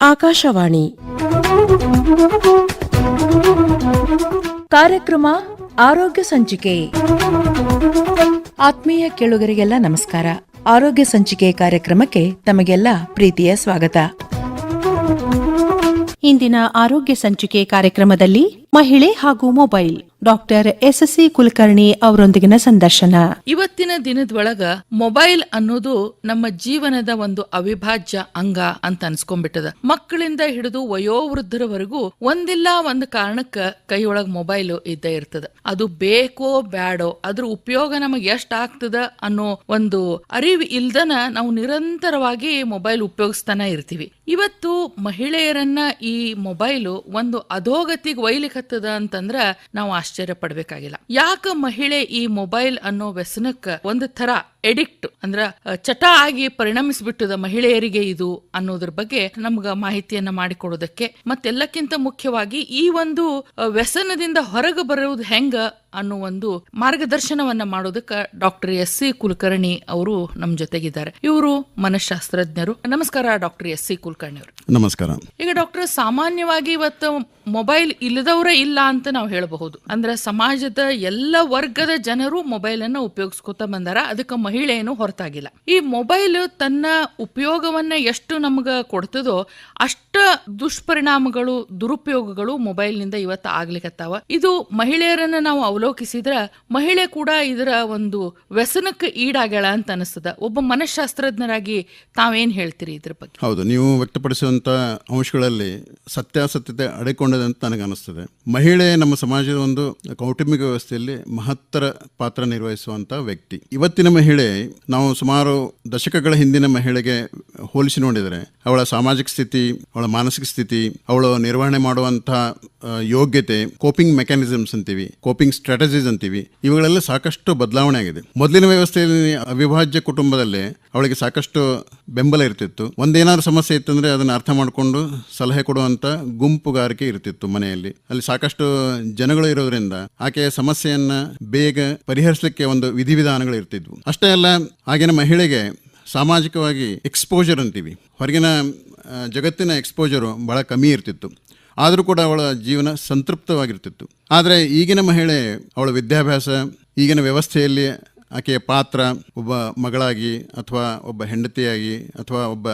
ಆಕಾಶವಾಣಿ. ಕಾರ್ಯಕ್ರಮ ಆರೋಗ್ಯ ಸಂಚಿಕೆ. ಆತ್ಮೀಯ ಕೇಳುಗರಿಗೆಲ್ಲ ನಮಸ್ಕಾರ. ಆರೋಗ್ಯ ಸಂಚಿಕೆ ಕಾರ್ಯಕ್ರಮಕ್ಕೆ ತಮಗೆಲ್ಲ ಪ್ರೀತಿಯ ಸ್ವಾಗತ. ಇಂದಿನ ಆರೋಗ್ಯ ಸಂಚಿಕೆ ಕಾರ್ಯಕ್ರಮದಲ್ಲಿ ಮಹಿಳೆ ಹಾಗೂ mobile. Doctor S C Kulkarni ಅವರೊಂದಿಗಿನ ಸಂದರ್ಶನ. ಇವತ್ತಿನ ದಿನದೊಳಗ ಮೊಬೈಲ್ ಅನ್ನೋದು ನಮ್ಮ ಜೀವನದ ಒಂದು ಅವಿಭಾಜ್ಯ ಅಂಗ ಅಂತ ಅನ್ಸ್ಕೊಂಡ್ಬಿಟ್ಟದ. ಮಕ್ಕಳಿಂದ ಹಿಡಿದು ವಯೋವೃದ್ಧರವರೆಗೂ ಒಂದಿಲ್ಲ ಒಂದು ಕಾರಣಕ್ಕ ಕೈಯೊಳಗ ಮೊಬೈಲ್ ಇದ್ದೇ ಇರ್ತದ. ಅದು ಬೇಕೋ ಬ್ಯಾಡೋ, ಅದ್ರ ಉಪಯೋಗ ನಮಗೆ ಎಷ್ಟ ಆಗ್ತದ ಅನ್ನೋ ಒಂದು ಅರಿವು ಇಲ್ದನ ನಾವು ನಿರಂತರವಾಗಿ ಮೊಬೈಲ್ ಉಪಯೋಗಿಸ್ತಾನೆ ಇರ್ತೀವಿ. ಇವತ್ತು ಮಹಿಳೆಯರನ್ನ ಈ ಮೊಬೈಲ್ ಒಂದು ಅಧೋಗತಿಗೆ ಒಯ್ಲಿಕತ್ತದ ಅಂತಂದ್ರ ನಾವು ಆಶ್ಚರ್ಯ ಪಡ್ಬೇಕಾಗಿಲ್ಲ. ಯಾಕ ಮಹಿಳೆ ಈ ಮೊಬೈಲ್ ಅನ್ನೋ ವ್ಯಸನಕ್ಕ ಒಂದು ತರ ಎಡಿಕ್ಟ್ ಅಂದ್ರ ಚಟ ಆಗಿ ಪರಿಣಮಿಸ್ಬಿಟ್ಟದ ಮಹಿಳೆಯರಿಗೆ ಇದು ಅನ್ನೋದ್ರ ಬಗ್ಗೆ ನಮ್ಗ ಮಾಹಿತಿಯನ್ನ ಮಾಡಿಕೊಡೋದಕ್ಕೆ ಮತ್ತೆಲ್ಲಕ್ಕಿಂತ ಮುಖ್ಯವಾಗಿ ಈ ಒಂದು ವ್ಯಸನದಿಂದ ಹೊರಗೆ ಬರುವುದು ಹೆಂಗ ಅನ್ನೋ ಒಂದು ಮಾರ್ಗದರ್ಶನವನ್ನ ಮಾಡೋದಕ್ಕ ಡಾಕ್ಟರ್ ಎಸ್ ಸಿ ಕುಲಕರ್ಣಿ ಅವರು ನಮ್ಮ ಜೊತೆಗಿದ್ದಾರೆ. ಇವರು ಮನಃಶಾಸ್ತ್ರಜ್ಞರು ನಮಸ್ಕಾರ ಡಾಕ್ಟರ್ ಎಸ್ ಸಿ ಕುಲಕರ್ಣಿ ಅವರು. ನಮಸ್ಕಾರ. ಈಗ ಡಾಕ್ಟರ್ ಸಾಮಾನ್ಯವಾಗಿ ಇವತ್ತು ಮೊಬೈಲ್ ಇಲ್ಲದವರೇ ಇಲ್ಲ ಅಂತ ನಾವು ಹೇಳಬಹುದು. ಅಂದ್ರೆ ಸಮಾಜದ ಎಲ್ಲ ವರ್ಗದ ಜನರು ಮೊಬೈಲ್ ಅನ್ನ ಉಪಯೋಗಿಸ್ಕೊತ ಬಂದಾರ. ಅದಕ್ಕೆ ಮಹಿಳೆಯನ್ನು ಹೊರತಾಗಿಲ್ಲ. ಈ ಮೊಬೈಲ್ ತನ್ನ ಉಪಯೋಗವನ್ನ ಎಷ್ಟು ನಮ್ಗ ಕೊಡ್ತದೋ ಅಷ್ಟ ದುಷ್ಪರಿಣಾಮಗಳು ದುರುಪಯೋಗಗಳು ಮೊಬೈಲ್ನಿಂದ ಇವತ್ತು ಆಗ್ಲಿಕತ್ತಾವ. ಇದು ಮಹಿಳೆಯರನ್ನ ನಾವು ಅವಲೋಕಿಸಿದ್ರ ಮಹಿಳೆ ಕೂಡ ಇದರ ಒಂದು ವ್ಯಸನಕ್ಕೆ ಈಡಾಗ್ಯಾಳ ಅಂತ ಅನಿಸ್ತದ. ಒಬ್ಬ ಮನಃಶಾಸ್ತ್ರಜ್ಞರಾಗಿ ತಾವೇನು ಹೇಳ್ತೀರಿ ಇದ್ರ ಬಗ್ಗೆ? ಹೌದು, ನೀವು ವ್ಯಕ್ತಪಡಿಸುವಂಥ ಅಂಶಗಳಲ್ಲಿ ಸತ್ಯಾಸತ್ಯತೆ ಅಡಿಕೊಂಡಿದೆ ಅಂತ ನನಗೆ ಅನಿಸ್ತದೆ. ಮಹಿಳೆ ನಮ್ಮ ಸಮಾಜದ ಒಂದು ಕೌಟುಂಬಿಕ ವ್ಯವಸ್ಥೆಯಲ್ಲಿ ಮಹತ್ತರ ಪಾತ್ರ ನಿರ್ವಹಿಸುವಂಥ ವ್ಯಕ್ತಿ. ಇವತ್ತಿನ ಮಹಿಳೆ, ನಾವು ಸುಮಾರು ದಶಕಗಳ ಹಿಂದಿನ ಮಹಿಳೆಗೆ ಹೋಲಿಸಿ ನೋಡಿದರೆ, ಅವಳ ಸಾಮಾಜಿಕ ಸ್ಥಿತಿ, ಅವಳ ಮಾನಸಿಕ ಸ್ಥಿತಿ, ಅವಳು ನಿರ್ವಹಣೆ ಮಾಡುವಂಥ ಯೋಗ್ಯತೆ ಕೋಪಿಂಗ್ ಮೆಕ್ಯಾನಿಸಮ್ಸ್ ಅಂತೀವಿ ಕೋಪಿಂಗ್ ಸ್ಟ್ರಾಟಜೀಸ್ ಅಂತೀವಿ, ಇವುಗಳೆಲ್ಲ ಸಾಕಷ್ಟು ಬದಲಾವಣೆ ಆಗಿದೆ. ಮೊದಲಿನ ವ್ಯವಸ್ಥೆಯಲ್ಲಿ ಅವಿಭಾಜ್ಯ ಕುಟುಂಬದಲ್ಲಿ ಅವಳಿಗೆ ಸಾಕಷ್ಟು ಬೆಂಬಲ ಇರ್ತಿತ್ತು. ಒಂದೇನಾದ್ರು ಸಮಸ್ಯೆ ಇತ್ತಂದ್ರೆ ಅದನ್ನ ಅರ್ಥ ಮಾಡಿಕೊಂಡು ಸಲಹೆ ಕೊಡುವಂತ ಗುಂಪುಗಾರಿಕೆ ಇರ್ತಿತ್ತು ಮನೆಯಲ್ಲಿ. ಅಲ್ಲಿ ಸಾಕಷ್ಟು ಜನಗಳು ಇರೋದ್ರಿಂದ ಆಕೆಯ ಸಮಸ್ಯೆಯನ್ನ ಬೇಗ ಪರಿಹರಿಸಲಿಕ್ಕೆ ಒಂದು ವಿಧಿವಿಧಾನಗಳು ಇರ್ತಿದ್ವು. ಅಷ್ಟೇ ಅಲ್ಲ, ಆಗಿನ ಮಹಿಳೆಗೆ ಸಾಮಾಜಿಕವಾಗಿ ಎಕ್ಸ್ಪೋಜರ್ ಅಂತೀವಿ. ಹೊರಗಿನ ಜಗತ್ತಿನ ಎಕ್ಸ್ಪೋಜರು ಬಹಳ ಕಮ್ಮಿ ಇರ್ತಿತ್ತು. ಆದರೂ ಕೂಡ ಅವಳ ಜೀವನ ಸಂತೃಪ್ತವಾಗಿರ್ತಿತ್ತು. ಆದರೆ ಈಗಿನ ಮಹಿಳೆ ಅವಳ ವಿದ್ಯಾಭ್ಯಾಸ ಈಗಿನ ವ್ಯವಸ್ಥೆಯಲ್ಲಿ ಆಕೆಯ ಪಾತ್ರ ಒಬ್ಬ ಮಗಳಾಗಿ ಅಥವಾ ಒಬ್ಬ ಹೆಂಡತಿಯಾಗಿ ಅಥವಾ ಒಬ್ಬ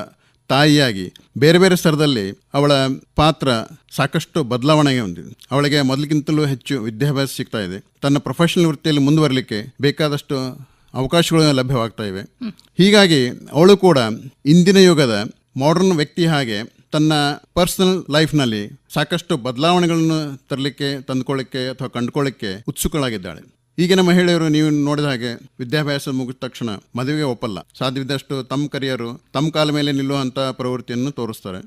ತಾಯಿಯಾಗಿ ಬೇರೆ ಬೇರೆ ಸ್ತರದಲ್ಲಿ ಅವಳ ಪಾತ್ರ ಸಾಕಷ್ಟು ಬದಲಾವಣೆಗೆ ಹೊಂದಿದೆ. ಅವಳಿಗೆ ಮೊದಲಿಗಿಂತಲೂ ಹೆಚ್ಚು ವಿದ್ಯಾಭ್ಯಾಸ ಸಿಗ್ತಾ ಇದೆ. ತನ್ನ ಪ್ರೊಫೆಷನಲ್ ವೃತ್ತಿಯಲ್ಲಿ ಮುಂದುವರಲಿಕ್ಕೆ ಬೇಕಾದಷ್ಟು ಅವಕಾಶಗಳು ಲಭ್ಯವಾಗ್ತಾ ಇವೆ. ಹೀಗಾಗಿ ಅವಳು ಕೂಡ ಇಂದಿನ ಯುಗದ ಮಾಡರ್ನ್ ವ್ಯಕ್ತಿ ಹಾಗೆ ತನ್ನ ಪರ್ಸನಲ್ ಲೈಫ್ನಲ್ಲಿ ಸಾಕಷ್ಟು ಬದಲಾವಣೆಗಳನ್ನು ತರಲಿಕ್ಕೆ ತಂದುಕೊಳ್ಳಿಕ್ಕೆ ಅಥವಾ ಕಂಡುಕೊಳ್ಳಿಕ್ಕೆ ಉತ್ಸುಕಳಾಗಿದ್ದಾಳೆ. ಈಗಿನ ಮಹಿಳೆಯರು ನೀವು ನೋಡಿದ ಹಾಗೆ ವಿದ್ಯಾಭ್ಯಾಸ ಮುಗಿದ ತಕ್ಷಣ ಮದುವೆಗೆ ಒಪ್ಪಲ್ಲ. ಸಾಧ್ಯವಿದ್ದಷ್ಟು ತಮ್ಮ ಕರಿಯರು ತಮ್ಮ ಕಾಲ ಮೇಲೆ ನಿಲ್ಲುವಂತಹ ಪ್ರವೃತ್ತಿಯನ್ನು ತೋರಿಸ್ತಾರೆ.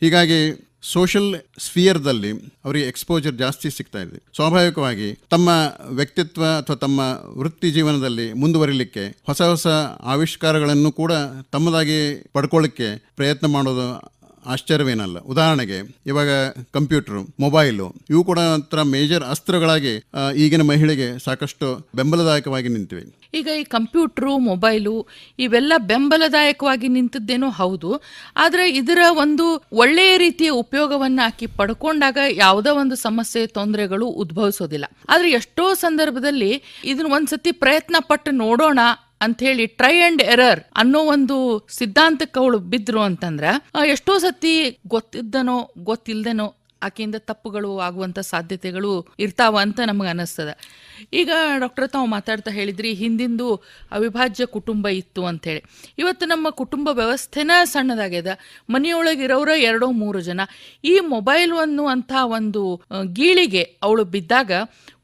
ಹೀಗಾಗಿ ಸೋಷಲ್ ಸ್ಫಿಯರ್ದಲ್ಲಿ ಅವರಿಗೆ ಎಕ್ಸ್ಪೋಜರ್ ಜಾಸ್ತಿ ಸಿಗ್ತಾ ಇದೆ. ಸ್ವಾಭಾವಿಕವಾಗಿ ತಮ್ಮ ವ್ಯಕ್ತಿತ್ವ ಅಥವಾ ತಮ್ಮ ವೃತ್ತಿ ಜೀವನದಲ್ಲಿ ಮುಂದುವರಿಲಿಕ್ಕೆ ಹೊಸ ಹೊಸ ಆವಿಷ್ಕಾರಗಳನ್ನು ಕೂಡ ತಮ್ಮದಾಗಿ ಪಡ್ಕೊಳ್ಳಿಕ್ಕೆ ಪ್ರಯತ್ನ ಮಾಡೋದು ಆಶ್ಚರ್ಯವೇನಲ್ಲ. ಉದಾಹರಣೆಗೆ, ಇವಾಗ ಕಂಪ್ಯೂಟರ್, ಮೊಬೈಲು, ಇವು ಕೂಡ ಒಂಥರ ಮೇಜರ್ ಅಸ್ತ್ರಗಳಾಗಿ ಈಗಿನ ಮಹಿಳೆಗೆ ಸಾಕಷ್ಟು ಬೆಂಬಲದಾಯಕವಾಗಿ ನಿಂತಿವೆ. ಈಗ ಈ ಕಂಪ್ಯೂಟ್ರು, ಮೊಬೈಲು ಇವೆಲ್ಲ ಬೆಂಬಲದಾಯಕವಾಗಿ ನಿಂತದ್ದೇನೋ ಹೌದು. ಆದರೆ ಇದರ ಒಂದು ಒಳ್ಳೆಯ ರೀತಿಯ ಉಪಯೋಗವನ್ನು ಆಕಿ ಪಡ್ಕೊಂಡಾಗ ಯಾವುದೋ ಒಂದು ಸಮಸ್ಯೆ, ತೊಂದರೆಗಳು ಉದ್ಭವಿಸೋದಿಲ್ಲ. ಆದರೆ ಎಷ್ಟೋ ಸಂದರ್ಭದಲ್ಲಿ ಇದನ್ನ ಒಂದ್ಸತಿ ಪ್ರಯತ್ನ ಪಟ್ಟು ನೋಡೋಣ ಅಂತ ಹೇಳಿ ಟ್ರೈ ಅಂಡ್ ಎರರ್ ಅನ್ನೋ ಒಂದು ಸಿದ್ಧಾಂತಕ್ಕೆ ಅವಳು ಬಿದ್ರು ಅಂತಂದ್ರ ಎಷ್ಟೋ ಸತಿ ಗೊತ್ತಿದ್ದನೋ, ಗೊತ್ತಿಲ್ದೇನೋ ಆಕೆಯಿಂದ ತಪ್ಪುಗಳು ಆಗುವಂತ ಸಾಧ್ಯತೆಗಳು ಇರ್ತಾವ ಅಂತ ನಮಗೆ ಅನಿಸ್ತದ. ಈಗ ಡಾಕ್ಟರ್ ತಾವು ಮಾತಾಡ್ತಾ ಹೇಳಿದ್ರಿ, ಹಿಂದಿಂದು ಅವಿಭಾಜ್ಯ ಕುಟುಂಬ ಇತ್ತು ಅಂತೇಳಿ ಇವತ್ತು ನಮ್ಮ ಕುಟುಂಬ ವ್ಯವಸ್ಥೆನ ಸಣ್ಣದಾಗ್ಯದ. ಮನೆಯೊಳಗಿರೋರ ಎರಡೋ ಮೂರು ಜನ. ಈ ಮೊಬೈಲ್ ಅನ್ನುವಂಥ ಒಂದು ಗೀಳಿಗೆ ಅವಳು ಬಿದ್ದಾಗ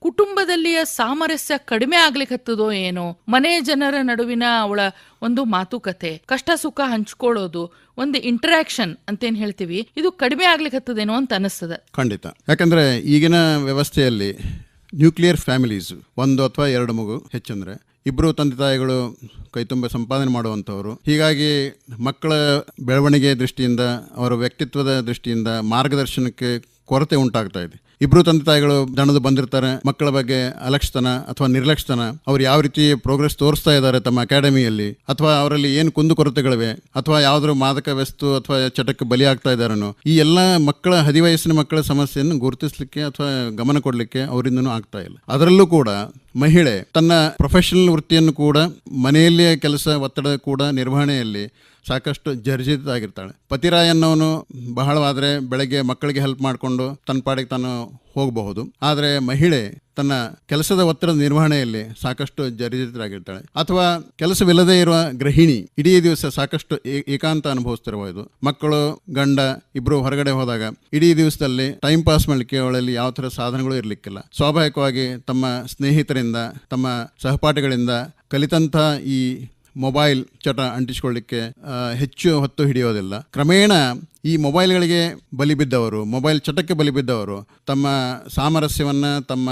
ಕುಟುಂಬದಲ್ಲಿಯ ಸಾಮರಸ್ಯ ಕಡಿಮೆ ಆಗ್ಲಿಕ್ಕತ್ತದೋ ಏನೋ, ಮನೆ ಜನರ ನಡುವಿನ ಅವಳ ಒಂದು ಮಾತುಕತೆ, ಕಷ್ಟ ಸುಖ ಹಂಚ್ಕೊಳ್ಳೋದು, ಒಂದು ಇಂಟರಾಕ್ಷನ್ ಅಂತೇನ್ ಹೇಳ್ತೀವಿ, ಇದು ಕಡಿಮೆ ಆಗ್ಲಿಕ್ಕತ್ತದೇನೋ ಅಂತ ಅನಿಸ್ತದ ಖಂಡಿತ. ಯಾಕಂದ್ರೆ ಈಗಿನ ವ್ಯವಸ್ಥೆಯಲ್ಲಿ ನ್ಯೂಕ್ಲಿಯರ್ ಫ್ಯಾಮಿಲೀಸ್ ಒಂದು ಅಥವಾ ಎರಡು ಮಗು, ಹೆಚ್ಚಂದ್ರೆ ಇಬ್ಬರು ತಂದೆ ತಾಯಿಗಳು ಕೈತುಂಬ ಸಂಪಾದನೆ ಮಾಡುವಂಥವ್ರು. ಹೀಗಾಗಿ ಮಕ್ಕಳ ಬೆಳವಣಿಗೆ ದೃಷ್ಟಿಯಿಂದ, ಅವರ ವ್ಯಕ್ತಿತ್ವದ ದೃಷ್ಟಿಯಿಂದ ಮಾರ್ಗದರ್ಶನಕ್ಕೆ ಕೊರತೆ ಉಂಟಾಗ್ತಾ ಇದೆ. ಇಬ್ರು ತಂದೆ ತಾಯಿಗಳು ದಣದು ಬಂದಿರ್ತಾರೆ, ಮಕ್ಕಳ ಬಗ್ಗೆ ಅಲಕ್ಷತನ ಅಥವಾ ನಿರ್ಲಕ್ಷತನ, ಅವ್ರು ಯಾವ ರೀತಿ ಪ್ರೋಗ್ರೆಸ್ ತೋರಿಸ್ತಾ ಇದ್ದಾರೆ ತಮ್ಮ ಅಕಾಡೆಮಿಯಲ್ಲಿ ಅಥವಾ ಅವರಲ್ಲಿ ಏನು ಕುಂದುಕೊರತೆಗಳಿವೆ ಅಥವಾ ಯಾವ್ದಾದ್ರು ಮಾದಕ ವಸ್ತು ಅಥವಾ ಚಟಕ್ಕೆ ಬಲಿ ಆಗ್ತಾ ಇದ್ದಾರನೋ, ಈ ಎಲ್ಲ ಮಕ್ಕಳ ಹದಿವಯಸ್ಸಿನ ಮಕ್ಕಳ ಸಮಸ್ಯೆಯನ್ನು ಗುರುತಿಸಲಿಕ್ಕೆ ಅಥವಾ ಗಮನ ಕೊಡಲಿಕ್ಕೆ ಅವರಿಂದನೂ ಆಗ್ತಾ ಇಲ್ಲ. ಅದರಲ್ಲೂ ಕೂಡ ಮಹಿಳೆ ತನ್ನ ಪ್ರೊಫೆಷನಲ್ ವೃತ್ತಿಯನ್ನು ಕೂಡ ಮನೆಯಲ್ಲಿಯ ಕೆಲಸ, ಒತ್ತಡ ಕೂಡ ನಿರ್ವಹಣೆಯಲ್ಲಿ ಸಾಕಷ್ಟು ಜರ್ಜಿತ ಆಗಿರ್ತಾಳೆ ಪತಿರಾಯ ಅನ್ನೋನು ಬಹಳವಾದರೆ ಬೆಳಗ್ಗೆ ಮಕ್ಕಳಿಗೆ ಹೆಲ್ಪ್ ಮಾಡಿಕೊಂಡು ತನ್ನ ಪಾಡಿಗೆ ತಾನು ಹೋಗಬಹುದು. ಆದರೆ ಮಹಿಳೆ ತನ್ನ ಕೆಲಸದ ಒತ್ತಡದ ನಿರ್ವಹಣೆಯಲ್ಲಿ ಸಾಕಷ್ಟು ಜರ್ಜರಿತರಾಗಿರ್ತಾಳೆ ಅಥವಾ ಕೆಲಸವಿಲ್ಲದೆ ಇರುವ ಗೃಹಿಣಿ ಇಡೀ ದಿವಸ ಸಾಕಷ್ಟು ಏಕಾಂತ ಅನುಭವಿಸ್ತಿರಬಹುದು. ಮಕ್ಕಳು, ಗಂಡ ಇಬ್ಬರು ಹೊರಗಡೆ ಹೋದಾಗ ಇಡೀ ದಿವಸದಲ್ಲಿ ಟೈಮ್ ಪಾಸ್ ಮಾಡಲಿಕ್ಕೆ ಅವಳಲ್ಲಿ ಯಾವ ಥರ ಸಾಧನಗಳು ಇರಲಿಕ್ಕಿಲ್ಲ. ಸ್ವಾಭಾವಿಕವಾಗಿ ತಮ್ಮ ಸ್ನೇಹಿತರಿಂದ, ತಮ್ಮ ಸಹಪಾಠಿಗಳಿಂದ ಕಲಿತಂಥ ಈ ಮೊಬೈಲ್ ಚಟ ಅಂಟಿಸಿಕೊಳ್ಳಿಕ್ಕೆ ಹೆಚ್ಚು ಹೊತ್ತು ಹಿಡಿಯೋದಿಲ್ಲ. ಕ್ರಮೇಣ ಈ ಮೊಬೈಲ್ಗಳಿಗೆ ಬಲಿ ಬಿದ್ದವರು ಮೊಬೈಲ್ ಚಟಕ್ಕೆ ಬಲಿ ಬಿದ್ದವರು ತಮ್ಮ ಸಾಮರಸ್ಯವನ್ನು ತಮ್ಮ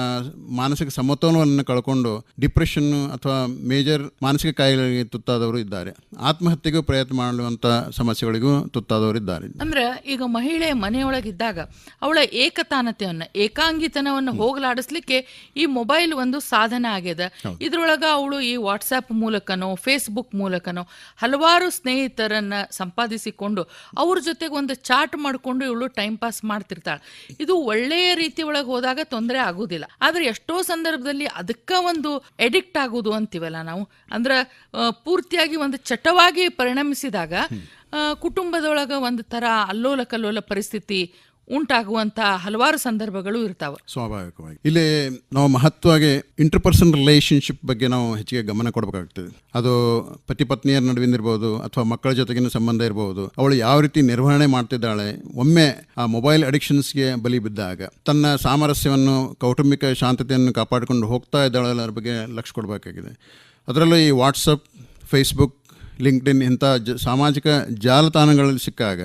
ಮಾನಸಿಕ ಸಮತೋಲನವನ್ನು ಕಳ್ಕೊಂಡು ಡಿಪ್ರೆಷನ್ನು ಅಥವಾ ಮೇಜರ್ ಮಾನಸಿಕ ಕಾಯಿಲೆಗಳಿಗೆ ತುತ್ತಾದವರು ಇದ್ದಾರೆ. ಆತ್ಮಹತ್ಯೆಗೂ ಪ್ರಯತ್ನ ಮಾಡುವಂಥ ಸಮಸ್ಯೆಗಳಿಗೂ ತುತ್ತಾದವರು ಇದ್ದಾರೆ. ಅಂದ್ರೆ ಈಗ ಮಹಿಳೆ ಮನೆಯೊಳಗಿದ್ದಾಗ ಅವಳ ಏಕತಾನತೆಯನ್ನು ಏಕಾಂಗಿತನವನ್ನು ಹೋಗಲಾಡಿಸ್ಲಿಕ್ಕೆ ಈ ಮೊಬೈಲ್ ಒಂದು ಸಾಧನ ಆಗ್ಯದ. ಇದರೊಳಗೆ ಅವಳು ಈ ವಾಟ್ಸ್ಆ್ಯಪ್ ಮೂಲಕನೋ ಫೇಸ್ಬುಕ್ ಮೂಲಕನೋ ಹಲವಾರು ಸ್ನೇಹಿತರನ್ನ ಸಂಪಾದಿಸಿಕೊಂಡು ಅವ್ರ ಜೊತೆಗೆ ಒಂದು ಚಾಟ್ ಮಾಡಿಕೊಂಡು ಇವಳು ಟೈಮ್ ಪಾಸ್ ಮಾಡ್ತಿರ್ತಾಳೆ. ಇದು ಒಳ್ಳೆಯ ರೀತಿ ಒಳಗೆ ಹೋದಾಗ ತೊಂದರೆ ಆಗುದಿಲ್ಲ. ಆದ್ರೆ ಎಷ್ಟೋ ಸಂದರ್ಭದಲ್ಲಿ ಅದಕ್ಕ ಒಂದು ಎಡಿಕ್ಟ್ ಆಗುದು ಅಂತೀವಲ್ಲ ನಾವು. ಅಂದ್ರೆ ಪೂರ್ತಿಯಾಗಿ ಒಂದು ಚಟವಾಗಿ ಪರಿಣಮಿಸಿದಾಗ ಕುಟುಂಬದೊಳಗೆ ಒಂದು ತರ ಅಲ್ಲೋಲ ಕಲ್ಲೋಲ ಪರಿಸ್ಥಿತಿ ಉಂಟಾಗುವಂತ ಹಲವಾರು ಸಂದರ್ಭಗಳು ಇರ್ತಾವೆ. ಸ್ವಾಭಾವಿಕವಾಗಿ. ಇಲ್ಲಿ ನಾವು ಮಹತ್ವವಾಗಿ ಇಂಟರ್ಪರ್ಸನ್ ರಿಲೇಶನ್ಶಿಪ್ ಬಗ್ಗೆ ನಾವು ಹೆಚ್ಚಿಗೆ ಗಮನ ಕೊಡಬೇಕಾಗ್ತದೆ. ಅದು ಪತಿ ಪತ್ನಿಯರ ನಡುವಿನ ಇರ್ಬೋದು ಅಥವಾ ಮಕ್ಕಳ ಜೊತೆಗಿನ ಸಂಬಂಧ ಇರಬಹುದು ಅವಳು ಯಾವ ರೀತಿ ನಿರ್ವಹಣೆ ಮಾಡ್ತಿದ್ದಾಳೆ, ಒಮ್ಮೆ ಆ ಮೊಬೈಲ್ ಅಡಿಕ್ಷನ್ಸ್ಗೆ ಬಲಿ ಬಿದ್ದಾಗ, ತನ್ನ ಸಾಮರಸ್ಯವನ್ನು, ಕೌಟುಂಬಿಕ ಶಾಂತತೆಯನ್ನು ಕಾಪಾಡಿಕೊಂಡು ಹೋಗ್ತಾ ಇದ್ದಾಳೆ ಅದರ ಬಗ್ಗೆ ಲಕ್ಷ್ಯ ಕೊಡಬೇಕಾಗಿದೆ. ಅದರಲ್ಲೂ ಈ ವಾಟ್ಸಪ್ ಫೇಸ್ಬುಕ್ ಲಿಂಕ್ಡ್ಇನ್ ಇಂಥ ಸಾಮಾಜಿಕ ಜಾಲತಾಣಗಳಲ್ಲಿ ಸಿಕ್ಕಾಗ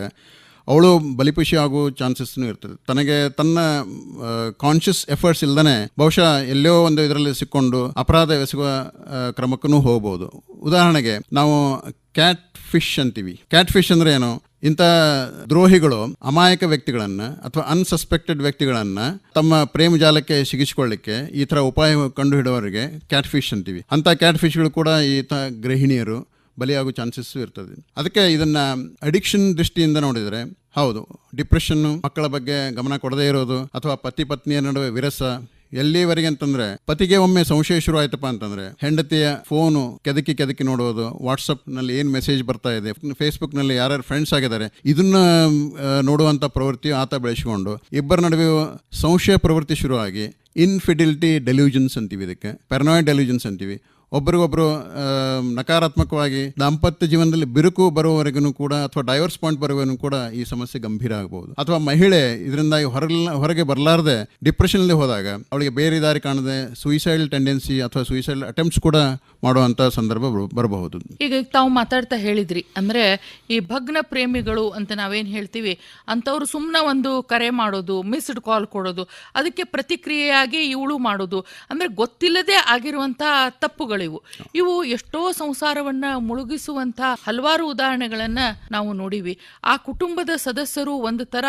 ಅವಳು ಬಲಿಪುಷಿ ಆಗೋ ಚಾನ್ಸಸ್ನು ಇರ್ತದೆ. ತನಗೆ ತನ್ನ ಕಾನ್ಷಿಯಸ್ ಎಫರ್ಟ್ಸ್ ಇಲ್ಲದೇ ಬಹುಶಃ ಎಲ್ಲೋ ಒಂದು ಇದರಲ್ಲಿ ಸಿಕ್ಕೊಂಡು ಅಪರಾಧ ಎಸಗುವ ಕ್ರಮಕ್ಕೂ ಹೋಗ್ಬೋದು. ಉದಾಹರಣೆಗೆ ನಾವು ಕ್ಯಾಟ್ ಫಿಶ್ ಅಂತೀವಿ. ಕ್ಯಾಟ್ ಫಿಶ್ ಅಂದ್ರೆ ಏನು? ಇಂಥ ದ್ರೋಹಿಗಳು ಅಮಾಯಕ ವ್ಯಕ್ತಿಗಳನ್ನು ಅಥವಾ ಅನ್ಸಸ್ಪೆಕ್ಟೆಡ್ ವ್ಯಕ್ತಿಗಳನ್ನು ತಮ್ಮ ಪ್ರೇಮ ಜಾಲಕ್ಕೆ ಸಿಗಿಸಿಕೊಳ್ಳಿಕ್ಕೆ ಈ ಥರ ಉಪಾಯ ಕಂಡು ಹಿಡುವವರಿಗೆ ಕ್ಯಾಟ್ ಫಿಶ್ ಅಂತೀವಿ. ಅಂಥ ಕ್ಯಾಟ್ ಫಿಶ್ಗಳು ಕೂಡ ಈತ ಗೃಹಿಣಿಯರು ಬಲಿಯಾಗೋ ಚಾನ್ಸಸ್ಸು ಇರ್ತದೆ. ಅದಕ್ಕೆ ಇದನ್ನು ಅಡಿಕ್ಷನ್ ದೃಷ್ಟಿಯಿಂದ ನೋಡಿದರೆ, ಹೌದು ಡಿಪ್ರೆಷನ್ನು ಮಕ್ಕಳ ಬಗ್ಗೆ ಗಮನ ಕೊಡದೇ ಇರೋದು ಅಥವಾ ಪತಿ ಪತ್ನಿಯ ನಡುವೆ ವಿರಸ, ಎಲ್ಲಿವರೆಗೆ ಅಂತಂದ್ರೆ, ಪತಿಗೆ ಒಮ್ಮೆ ಸಂಶಯ ಶುರು ಆಯ್ತಪ್ಪ ಅಂತಂದ್ರೆ, ಹೆಂಡತಿಯ ಫೋನು ಕೆದಕಿ ಕೆದಕಿ ನೋಡೋದು ವಾಟ್ಸಪ್ನಲ್ಲಿ ಏನ್ ಮೆಸೇಜ್ ಬರ್ತಾ ಇದೆ ಫೇಸ್ಬುಕ್ನಲ್ಲಿ ಯಾರ್ಯಾರು ಫ್ರೆಂಡ್ಸ್ ಆಗಿದ್ದಾರೆ, ಇದನ್ನ ನೋಡುವಂತ ಪ್ರವೃತ್ತಿ ಆತ ಬೆಳೆಸಿಕೊಂಡು, ಇಬ್ಬರ ನಡುವೆ ಸಂಶಯ ಪ್ರವೃತ್ತಿ ಶುರುವಾಗಿ ಇನ್ಫಿಡಿಲಿಟಿ ಡೆಲ್ಯೂಜನ್ಸ್ ಅಂತೀವಿ ಇದಕ್ಕೆ ಪೆರನಾಯ್ಡ್ ಡೆಲ್ಯೂಜನ್ಸ್ ಅಂತೀವಿ. ಒಬ್ರಿಗೊಬ್ರು ಆ, ನಕಾರಾತ್ಮಕವಾಗಿ ದಾಂಪತ್ಯ ಜೀವನದಲ್ಲಿ ಬಿರುಕು ಬರುವವರೆಗೂ ಕೂಡ ಅಥವಾ ಡೈವರ್ಸ್ ಪಾಯಿಂಟ್ ಬರುವವರೆಗೂ ಕೂಡ ಈ ಸಮಸ್ಯೆ ಗಂಭೀರ ಆಗಬಹುದು ಅಥವಾ ಮಹಿಳೆ ಇದರಿಂದಾಗಿ ಹೊರ ಹೊರಗೆ ಬರಲಾರದೆ ಡಿಪ್ರೆಷನ್ನಲ್ಲಿ ಹೋದಾಗ ಅವಳಿಗೆ ಬೇರೆ ದಾರಿ ಕಾಣದೆ ಸೂಯಿಸೈಡ್ ಟೆಂಡೆನ್ಸಿ ಅಥವಾ ಸುಯಿಸೈಡ್ ಅಟೆಂಪ್ಟ್ಸ್ ಕೂಡ ಮಾಡುವಂಥ ಸಂದರ್ಭ ಬರು- ಬರಬಹುದು. ಈಗ ತಾವು ಮಾತಾಡ್ತಾ ಹೇಳಿದ್ರಿ ಅಂದ್ರೆ ಈ ಭಗ್ನ ಪ್ರೇಮಿಗಳು ಅಂತ ನಾವೇನು ಹೇಳ್ತೀವಿ ಅಂಥವ್ರು ಸುಮ್ಮನೆ ಒಂದು ಕರೆ ಮಾಡೋದು ಮಿಸ್ಡ್ ಕಾಲ್ ಕೊಡೋದು ಅದಕ್ಕೆ ಪ್ರತಿಕ್ರಿಯೆಯಾಗಿ ಇವಳು ಮಾಡೋದು ಅಂದ್ರೆ ಗೊತ್ತಿಲ್ಲದೆ ಆಗಿರುವಂತ ತಪ್ಪುಗಳಿವು ಇವು ಎಷ್ಟೋ ಸಂಸಾರವನ್ನ ಮುಳುಗಿಸುವಂತ ಹಲವಾರು ಉದಾಹರಣೆಗಳನ್ನ ನಾವು ನೋಡಿವಿ. ಆ ಕುಟುಂಬದ ಸದಸ್ಯರು ಒಂದು ತರ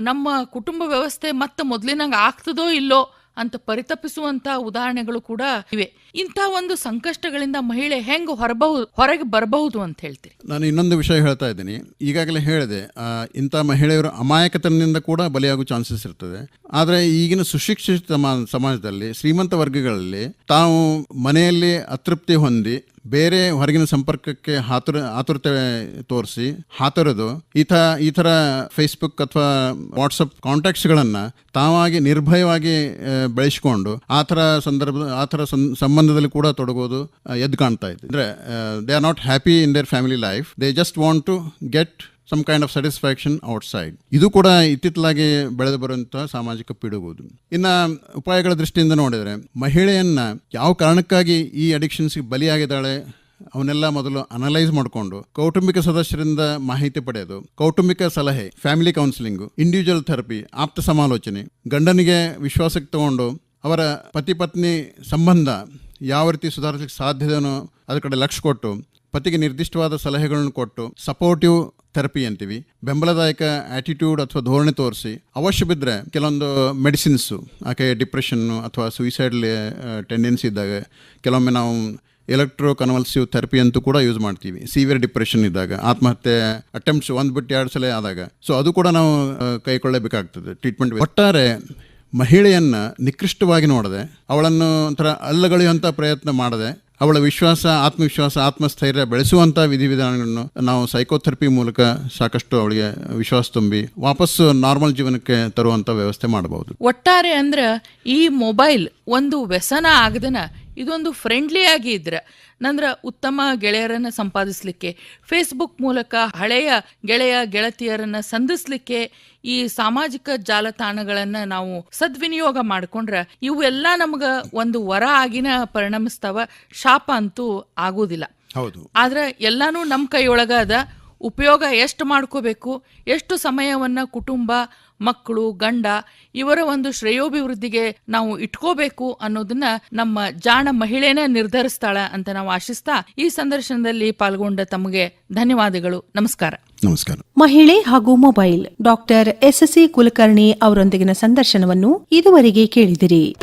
ನಮ್ಮ ಕುಟುಂಬ ವ್ಯವಸ್ಥೆ ಮತ್ತೆ ಮೊದಲಿನಂಗೆ ಆಗ್ತದೋ ಇಲ್ಲೋ ಅಂತ ಪರಿತಪಿಸುವಂತ ಉದಾಹರಣೆಗಳು ಕೂಡ ಇವೆ. ಇಂಥ ಒಂದು ಸಂಕಷ್ಟಗಳಿಂದ ಮಹಿಳೆ ಹೆಂಗ್ ಹೊರಬಹುದು, ಹೊರಗೆ ಬರಬಹುದು ಅಂತ ಹೇಳ್ತೀರಿ? ನಾನು ಇನ್ನೊಂದು ವಿಷಯ ಹೇಳ್ತಾ ಇದ್ದೀನಿ. ಈಗಾಗಲೇ ಹೇಳಿದೆ ಇಂಥ ಮಹಿಳೆಯರು ಅಮಾಯಕತನದಿಂದ ಕೂಡ ಬಲಿಯಾಗುವ ಚಾನ್ಸಸ್ ಇರ್ತದೆ. ಆದರೆ ಈಗಿನ ಸುಶಿಕ್ಷಿತ ಸಮ- ಸಮಾಜದಲ್ಲಿ, ಶ್ರೀಮಂತ ವರ್ಗಗಳಲ್ಲಿ ತಾವು ಮನೆಯಲ್ಲಿ ಅತೃಪ್ತಿ ಹೊಂದಿ ಬೇರೆ ಹೊರಗಿನ ಸಂಪರ್ಕಕ್ಕೆ ಹಾತುರ ಆತುರತೆ ತೋರಿಸಿ ಹಾತೊರೆದು ಈ ಥರ ಈ ಥರ ಫೇಸ್ಬುಕ್ ಅಥವಾ ವಾಟ್ಸಪ್ ಕಾಂಟ್ಯಾಕ್ಟ್ಸ್ಗಳನ್ನು ತಾವಾಗಿ ನಿರ್ಭಯವಾಗಿ ಬೆಳೆಸ್ಕೊಂಡು ಆ ಥರ ಸಂದರ್ಭ, ಆ ಥರ ಸಂಬಂಧದಲ್ಲಿ ಕೂಡ ತೊಡಗೋದು ಎದ್ದು ಕಾಣ್ತಾ ಇದೆ ಅಂದರೆ they are not happy in their family life they just want to get some kind of satisfaction outside ಇದು ಕೂಡ ಇತ್ತಿತ್ತಲಾಗಿ ಬೆಳೆದು ಬರುವಂತಹ ಸಾಮಾಜಿಕ ಪಿಡುಗುವುದು. ಇನ್ನ ಉಪಾಯಗಳ ದೃಷ್ಟಿಯಿಂದ ನೋಡಿದರೆ, ಮಹಿಳೆಯನ್ನ ಯಾವ ಕಾರಣಕ್ಕಾಗಿ ಈ ಅಡಿಕ್ಷನ್ಸ್ಗೆ ಬಲಿಯಾಗಿದ್ದಾಳೆ, ಅವನ್ನೆಲ್ಲ ಮೊದಲು ಅನಲೈಸ್ ಮಾಡಿಕೊಂಡು ಕೌಟುಂಬಿಕ ಸದಸ್ಯರಿಂದ ಮಾಹಿತಿ ಪಡೆಯೋದು ಕೌಟುಂಬಿಕ ಸಲಹೆ ಫ್ಯಾಮಿಲಿ ಕೌನ್ಸಿಲಿಂಗ್ ಇಂಡಿವಿಜುವಲ್ ಥೆರಪಿ ಆಪ್ತ ಸಮಾಲೋಚನೆ, ಗಂಡನಿಗೆ ವಿಶ್ವಾಸಕ್ಕೆ ತಗೊಂಡು ಅವರ ಪತಿ ಪತ್ನಿ ಸಂಬಂಧ ಯಾವ ರೀತಿ ಸುಧಾರಿಸಲಿಕ್ಕೆ ಸಾಧ್ಯದನೋ ಅದ್ರ ಕಡೆ ಲಕ್ಷ್ಯ ಕೊಟ್ಟು, ಪತಿಗೆ ನಿರ್ದಿಷ್ಟವಾದ ಸಲಹೆಗಳನ್ನು ಕೊಟ್ಟು ಸಪೋರ್ಟಿವ್ ಥೆರಪಿ ಅಂತೀವಿ. ಬೆಂಬಲದಾಯಕ ಆಟಿಟ್ಯೂಡ್ ಅಥವಾ ಧೋರಣೆ ತೋರಿಸಿ. ಅವಶ್ಯ ಬಿದ್ದರೆ ಕೆಲವೊಂದು ಮೆಡಿಸಿನ್ಸು ಆಕೆ ಡಿಪ್ರೆಷನ್ನು ಅಥವಾ ಸುಯಿಸೈಡ್ ಟೆಂಡೆನ್ಸಿ ಇದ್ದಾಗ ಕೆಲವೊಮ್ಮೆ ನಾವು ಎಲೆಕ್ಟ್ರೋ ಕನ್ವಲ್ಸಿವ್ ಥೆರಪಿ ಅಂತೂ ಕೂಡ ಯೂಸ್ ಮಾಡ್ತೀವಿ. ಸಿವಿಯರ್ ಡಿಪ್ರೆಷನ್ ಇದ್ದಾಗ, ಆತ್ಮಹತ್ಯೆ ಅಟೆಂಪ್ಟ್ಸ್ ಒಂದು ಬಿಟ್ಟು ಎರಡು ಸಲ ಆದಾಗ. ಸೊ ಅದು ಕೂಡ ನಾವು ಕೈಕೊಳ್ಳಬೇಕಾಗ್ತದೆ ಟ್ರೀಟ್ಮೆಂಟ್ ಒಟ್ಟಾರೆ ಮಹಿಳೆಯನ್ನು ನಿಕೃಷ್ಟವಾಗಿ ನೋಡದೆ, ಅವಳನ್ನು ಒಂಥರ ಅಲ್ಲಗಳೆಯುವಂಥ ಪ್ರಯತ್ನ ಮಾಡದೆ ಅವಳ ವಿಶ್ವಾಸ, ಆತ್ಮವಿಶ್ವಾಸ, ಆತ್ಮಸ್ಥೈರ್ಯ ಬೆಳೆಸುವಂಥ ವಿಧಿವಿಧಾನಗಳನ್ನು ನಾವು ಸೈಕೋಥೆರಪಿ ಮೂಲಕ ಸಾಕಷ್ಟು ಅವಳಿಗೆ ವಿಶ್ವಾಸ ತುಂಬಿ ವಾಪಸ್ಸು ನಾರ್ಮಲ್ ಜೀವನಕ್ಕೆ ತರುವಂಥ ವ್ಯವಸ್ಥೆ ಮಾಡಬಹುದು. ಒಟ್ಟಾರೆ ಅಂದ್ರೆ ಈ ಮೊಬೈಲ್ ಒಂದು ವ್ಯಸನ ಆಗದನ ಇದೊಂದು ಫ್ರೆಂಡ್ಲಿ ಆಗಿ ಇದ್ರ ನಂದ್ರ ಉತ್ತಮ ಗೆಳೆಯರನ್ನ ಸಂಪಾದಿಸ್ಲಿಕ್ಕೆ ಫೇಸ್ಬುಕ್ ಮೂಲಕ ಹಳೆಯ ಗೆಳೆಯ ಗೆಳತಿಯರನ್ನ ಸಂಧಿಸ್ಲಿಕ್ಕೆ ಈ ಸಾಮಾಜಿಕ ಜಾಲತಾಣಗಳನ್ನ ನಾವು ಸದ್ವಿನಿಯೋಗ ಮಾಡ್ಕೊಂಡ್ರ ಇವೆಲ್ಲ ನಮಗ ಒಂದು ವರ ಆಗಿನ ಪರಿಣಮಿಸ್ತಾವ. ಶಾಪ ಅಂತೂ ಆಗೋದಿಲ್ಲ. ಹೌದು. ಆದ್ರೆ ಎಲ್ಲಾನು ನಮ್ಮ ಕೈಯೊಳಗ ಅದ. ಉಪಯೋಗ ಎಷ್ಟು ಮಾಡ್ಕೋಬೇಕು ಎಷ್ಟು ಸಮಯವನ್ನ ಕುಟುಂಬ ಮಕ್ಕಳು ಗಂಡ ಇವರ ಒಂದು ಶ್ರೇಯೋಭಿವೃದ್ಧಿಗೆ ನಾವು ಇಟ್ಕೋಬೇಕು ಅನ್ನೋದನ್ನ ನಮ್ಮ ಜಾಣ ಮಹಿಳೆನೇ ನಿರ್ಧರಿಸ್ತಾಳ ಅಂತ ನಾವು ಆಶಿಸ್ತಾ ಈ ಸಂದರ್ಶನದಲ್ಲಿ ಪಾಲ್ಗೊಂಡ ತಮಗೆ ಧನ್ಯವಾದಗಳು. ನಮಸ್ಕಾರ. ನಮಸ್ಕಾರ. ಮಹಿಳೆ ಹಾಗೂ mobile doctor S S C Kulkarni ಅವರೊಂದಿಗಿನ ಸಂದರ್ಶನವನ್ನು ಇದುವರೆಗೆ ಕೇಳಿದಿರಿ.